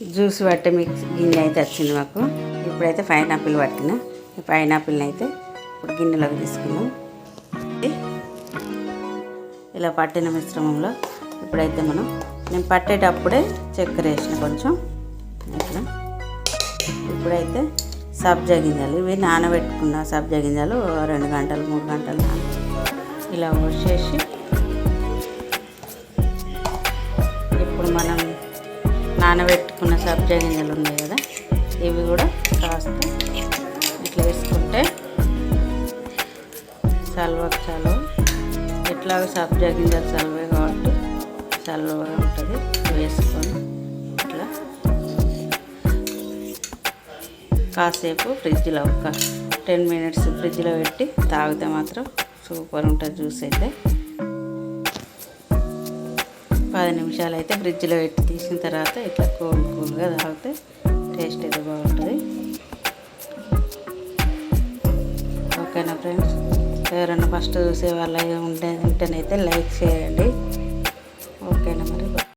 Juice పట్టే mix గిన్నె అయితే వచ్చింది మాకు. ఇప్పుడైతే పైనాపిల్ పట్టిన. ఈ పైనాపిల్ని అయితే ఇప్పుడు గిన్నెలోకి తీసుకున్నాం ఇలా పట్టిన మిశ్రమంలో ఇప్పుడైతే మనం నేను పట్టేటప్పుడే చక్కెర వేసిన కొంచెం. ఇట్లా ఇప్పుడైతే సబ్జా గింజలు ఇవి నానబెట్టుకున్న సబ్జా గింజలు రెండు గంటలు మూడు గంటలు ఇలా వచ్చేసి ఇప్పుడు మనం నానబెట్టుకున్న సబ్జా గింజలు ఉన్నాయి కదా ఇవి కూడా కాస్త ఇట్లా వేసుకుంటే సల్వకు సలువ ఎట్లాగో సబ్జా గింజలు చల్వే కాబట్టి చలువగా ఉంటుంది. వేసుకొని ఇట్లా కాసేపు ఫ్రిడ్జ్లో ఒక టెన్ మినిట్స్ ఫ్రిడ్జ్లో పెట్టి తాగితే మాత్రం సూపర్ ఉంటుంది జ్యూస్ అయితే. పది నిమిషాలు అయితే ఫ్రిడ్జ్లో పెట్టి తీసిన తర్వాత ఇట్లా కూల్ కూల్గా తాగితే టేస్ట్ అయితే బాగుంటుంది. ఓకేనా ఫ్రెండ్స్? ఎవరైనా ఫస్ట్ చూసే వాళ్ళు ఉంటే ఉంటేనైతే లైక్ చేయండి.